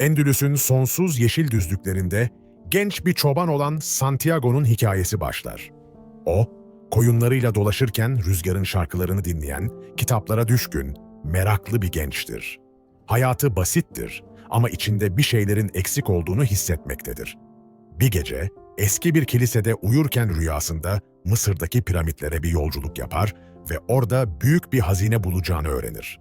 Endülüs'ün sonsuz yeşil düzlüklerinde genç bir çoban olan Santiago'nun hikayesi başlar. O, koyunlarıyla dolaşırken rüzgarın şarkılarını dinleyen, kitaplara düşkün, meraklı bir gençtir. Hayatı basittir ama içinde bir şeylerin eksik olduğunu hissetmektedir. Bir gece eski bir kilisede uyurken rüyasında Mısır'daki piramitlere bir yolculuk yapar ve orada büyük bir hazine bulacağını öğrenir.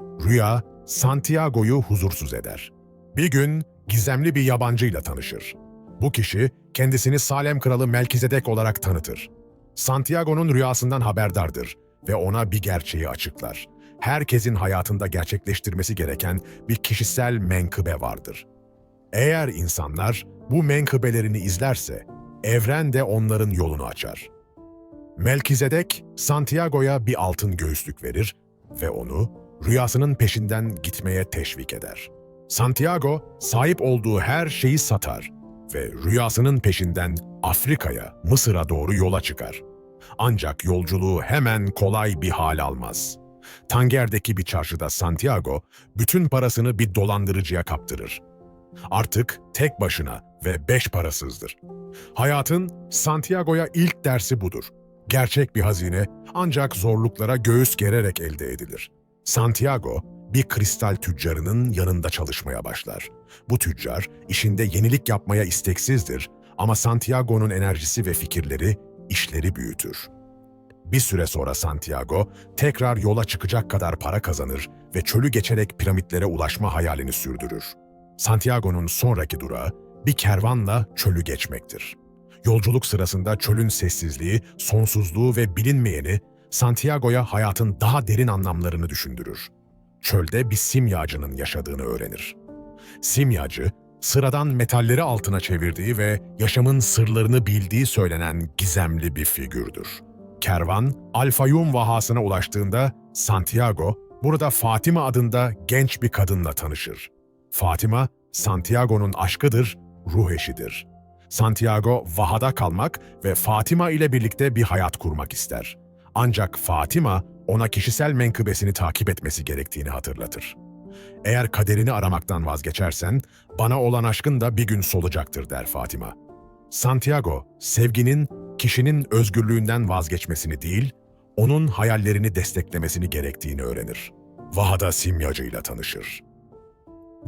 Rüya Santiago'yu huzursuz eder. Bir gün gizemli bir yabancıyla tanışır. Bu kişi kendisini Salem kralı Melkizedek olarak tanıtır. Santiago'nun rüyasından haberdardır ve ona bir gerçeği açıklar. Herkesin hayatında gerçekleştirmesi gereken bir kişisel menkıbe vardır. Eğer insanlar bu menkıbelerini izlerse, evren de onların yolunu açar. Melkizedek, Santiago'ya bir altın göğüslük verir ve onu rüyasının peşinden gitmeye teşvik eder. Santiago, sahip olduğu her şeyi satar ve rüyasının peşinden Afrika'ya, Mısır'a doğru yola çıkar. Ancak yolculuğu hemen kolay bir hal almaz. Tanger'deki bir çarşıda Santiago, bütün parasını bir dolandırıcıya kaptırır. Artık tek başına ve beş parasızdır. Hayatın Santiago'ya ilk dersi budur. Gerçek bir hazine ancak zorluklara göğüs gererek elde edilir. Santiago, bir kristal tüccarının yanında çalışmaya başlar. Bu tüccar, işinde yenilik yapmaya isteksizdir ama Santiago'nun enerjisi ve fikirleri işleri büyütür. Bir süre sonra Santiago tekrar yola çıkacak kadar para kazanır ve çölü geçerek piramitlere ulaşma hayalini sürdürür. Santiago'nun sonraki durağı bir kervanla çölü geçmektir. Yolculuk sırasında çölün sessizliği, sonsuzluğu ve bilinmeyeni Santiago'ya hayatın daha derin anlamlarını düşündürür. Çölde bir simyacının yaşadığını öğrenir. Simyacı, sıradan metalleri altına çevirdiği ve yaşamın sırlarını bildiği söylenen gizemli bir figürdür. Kervan, Alfayum vahasına ulaştığında Santiago, burada Fatima adında genç bir kadınla tanışır. Fatima, Santiago'nun aşkıdır, ruh eşidir. Santiago, vahada kalmak ve Fatima ile birlikte bir hayat kurmak ister. Ancak Fatima, ona kişisel menkıbesini takip etmesi gerektiğini hatırlatır. Eğer kaderini aramaktan vazgeçersen, bana olan aşkın da bir gün solacaktır der Fatima. Santiago, sevginin kişinin özgürlüğünden vazgeçmesini değil, onun hayallerini desteklemesini gerektiğini öğrenir. Vahada simyacıyla tanışır.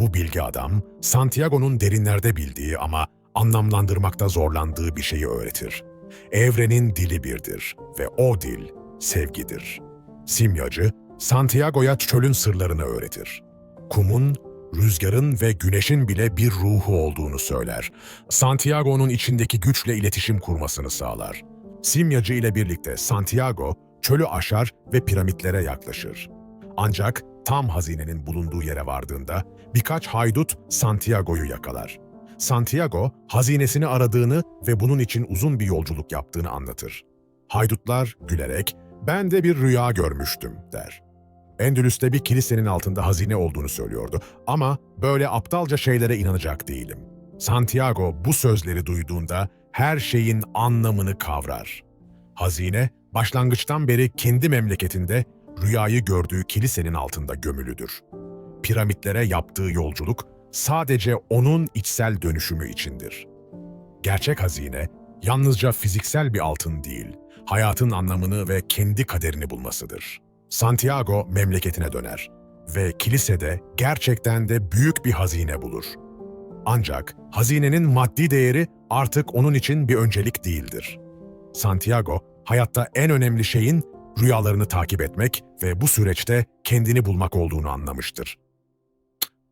Bu bilgi adam, Santiago'nun derinlerde bildiği ama anlamlandırmakta zorlandığı bir şeyi öğretir. Evrenin dili birdir ve o dil sevgidir. Simyacı, Santiago'ya çölün sırlarını öğretir. Kumun, rüzgarın ve güneşin bile bir ruhu olduğunu söyler. Santiago'nun içindeki güçle iletişim kurmasını sağlar. Simyacı ile birlikte Santiago, çölü aşar ve piramitlere yaklaşır. Ancak tam hazinenin bulunduğu yere vardığında birkaç haydut Santiago'yu yakalar. Santiago, hazinesini aradığını ve bunun için uzun bir yolculuk yaptığını anlatır. Haydutlar gülerek, ben de bir rüya görmüştüm der. Endülüs'te bir kilisenin altında hazine olduğunu söylüyordu ama böyle aptalca şeylere inanacak değilim. Santiago bu sözleri duyduğunda her şeyin anlamını kavrar. Hazine, başlangıçtan beri kendi memleketinde rüyayı gördüğü kilisenin altında gömülüdür. Piramitlere yaptığı yolculuk sadece onun içsel dönüşümü içindir. Gerçek hazine, yalnızca fiziksel bir altın değil, hayatın anlamını ve kendi kaderini bulmasıdır. Santiago memleketine döner ve kilisede gerçekten de büyük bir hazine bulur. Ancak hazinenin maddi değeri artık onun için bir öncelik değildir. Santiago, hayatta en önemli şeyin rüyalarını takip etmek ve bu süreçte kendini bulmak olduğunu anlamıştır.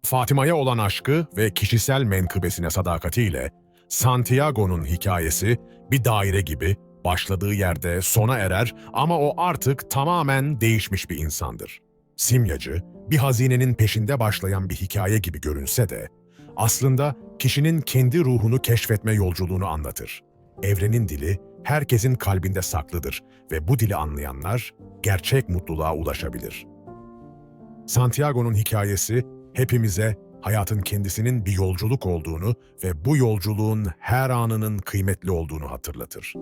Fatima'ya olan aşkı ve kişisel menkıbesine sadakatiyle Santiago'nun hikayesi bir daire gibi başladığı yerde sona erer ama o artık tamamen değişmiş bir insandır. Simyacı, bir hazinenin peşinde başlayan bir hikaye gibi görünse de aslında kişinin kendi ruhunu keşfetme yolculuğunu anlatır. Evrenin dili herkesin kalbinde saklıdır ve bu dili anlayanlar gerçek mutluluğa ulaşabilir. Santiago'nun hikayesi hepimize hayatın kendisinin bir yolculuk olduğunu ve bu yolculuğun her anının kıymetli olduğunu hatırlatır.